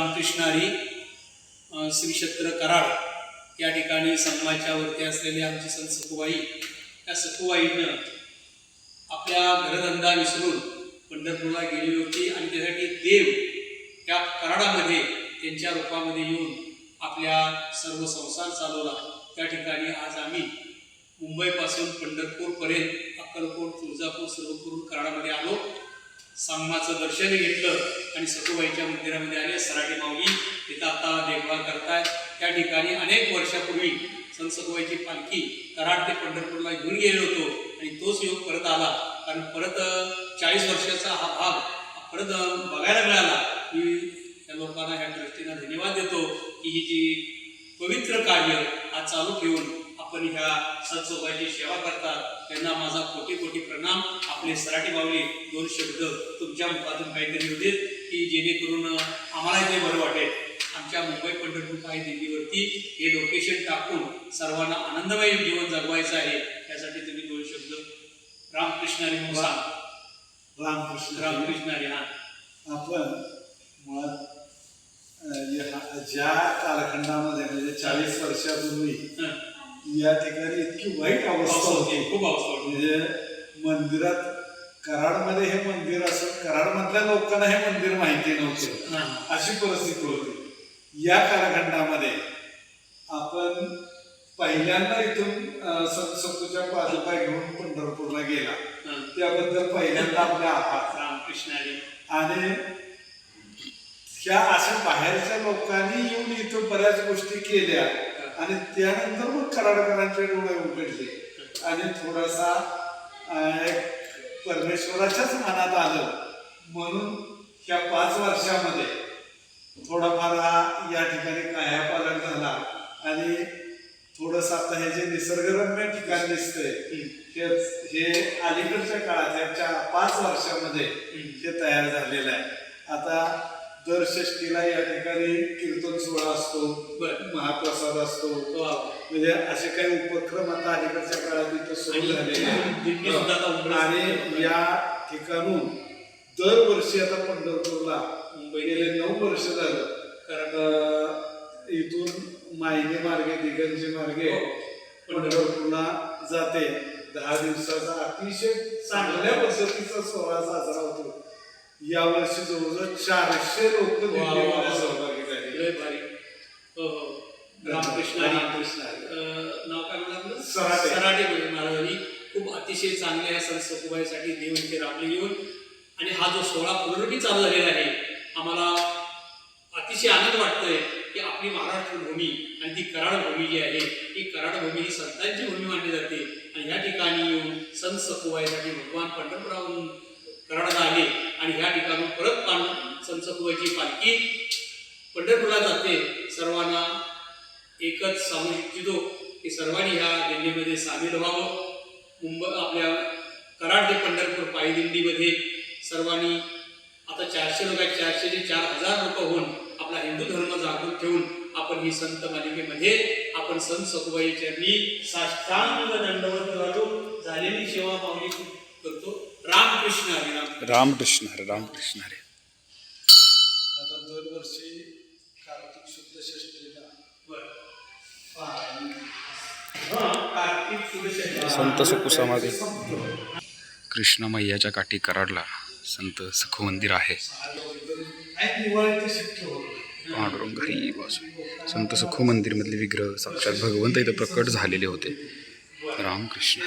रामकृष्ण हरी श्री क्षेत्र कराड या ठिकाणी संगमाच्या वरती असलेली आमची संत सखुबाई त्या सखुबाईनं आपल्या घरधंदा विसरून पंढरपूरला गेली होती आणि त्यासाठी देव त्या कराडामध्ये त्यांच्या रूपामध्ये येऊन आपल्या सर्व संसार चालवला. त्या ठिकाणी आज आम्ही मुंबईपासून पंढरपूरपर्यंत अक्कलकोट तुळजापूर सर्वपूर कराडामध्ये आलो. सांगमाचं दर्शन घेतलं आणि सखुबाईच्या मंदिरामध्ये आले. सराटी माऊली तिथं आता देखभाल करतायत. त्या ठिकाणी अनेक वर्षापूर्वी संत सखुबाईची पालखी कराड ते पंढरपूरला घेऊन गेलो होतो आणि तोच योग परत आला. कारण परत चाळीस वर्षाचा हा भाग परत बघायला मिळाला. मी त्या लोकांना ह्या दृष्टीनं धन्यवाद देतो की ही जी पवित्र कार्य आज चालू ठेवून आपण ह्या सत्सोबाची सेवा करतात. त्यांना माझा कोटी कोटी प्रणाम. आपले सराठी बावले दोन शब्द तुमच्या मुखातून काहीतरी होते की जेणेकरून आम्हाला ते बरं वाटेल. आमच्या मुंबई पंढरपूर काही दिल्लीवरती हे लोकेशन टाकून सर्वांना आनंदमय जीवन जगवायचं आहे. यासाठी तुम्ही दोन शब्द रामकृष्ण रामकृष्ण रामकृष्ण हरी हा. आपण मुळात ज्या कालखंडामध्ये म्हणजे चाळीस वर्षापूर्वी. या ठिकाणी इतकी वाईट अवस्था होती. खूप अवस्था होती म्हणजे मंदिरात कराडमध्ये हे मंदिर असून कराडमधल्या लोकांना हे मंदिर माहिती नव्हते. अशी परिस्थिती होती. या कालखंडामध्ये आपण पहिल्यांदा इथून अं, संत सत्तूच्या पादुका घेऊन पंढरपूरला गेला. त्याबद्दल पहिल्यांदा आपले आभार. रामकृष्ण हरी आणि ह्या अशा बाहेरच्या लोकांनी येऊन इथं बऱ्याच गोष्टी केल्या. आणि त्यानंतर मग कराडकरांचे डोळे उघडले. आणि थोडासा एक परमेश्वराच्याच मनात आलं. म्हणून ह्या पाच वर्षामध्ये थोडाफार हा या ठिकाणी कायापालट झाला. आणि थोडंसं आता हे जे निसर्गरम्य ठिकाण दिसतंय हे हे अलीकडच्या काळात ह्या चार पाच वर्षामध्ये हे तयार झालेलं आहे. आता दर षष्टीला या ठिकाणी कीर्तन सोहळा असतो. महाप्रसाद असतो. म्हणजे असे काही उपक्रम आता अलीकडच्या काळात इथं सुरू झालेले आणि या ठिकाणून दरवर्षी आता पंढरपूरला मुंबई. गेले नऊ वर्ष झालं. कारण इथून मायने मार्गे दिगंजी मार्गे पंढरपूरला जाते. दहा दिवसाचा अतिशय चांगल्या पद्धतीचा सोहळा साजरा होतो. यावर्षी जवळजवळ चारशे लोक सहभागी झाले. हो हो. रामकृष्ण नाव काय म्हणलं? सराटे. महाराजांनी. खूप अतिशय ह्या संत सखुबाईसाठी देव इथे राबले येऊन आणि हा जो सोहळा पूर्णपणे चालू झालेला आहे आम्हाला अतिशय आनंद वाटतोय की आपली महाराष्ट्र भूमी आणि ती कराड भूमी जी आहे ती कराड भूमी ही संतांची भूमी मानली जाते. आणि या ठिकाणी येऊन संत सखुबाईसाठी भगवान पंढरपुराहून कराडाला आले. आणि ह्या ठिकाणी परत पांड संत सखुबाईची पालखी पंढरपूरला जाते. सर्वांना एकच सांगू इच्छितो की सर्वांनी ह्या दिंडीमध्ये सामील व्हावं. मुंबई आपल्या कराड ते पंढरपूर पायी दिंडीमध्ये सर्वांनी आता चारशे लोक आहेत. चारशे ते चार हजार लोक होऊन आपला हिंदू धर्म जागृत ठेवून आपण ही संत मालिकेमध्ये आपण संत सखुबाई चरणी साष्टांग दंडवत झालेली सेवा पावली करतो. रामकृष्ण हरी रामकृष्ण हरे रामकृष्ण हरे. आता दरवर्षी कार्तिक शुद्ध षष्टीला हा. संत सुखू समाधी. कृष्ण मैयाच्या काठी कराडला संत सखू मंदिर आहे. पांडुरंग घरी वासू संत सखू मंदिरमधले विग्रह साक्षात भगवंत इथं प्रकट झालेले होते. रामकृष्ण.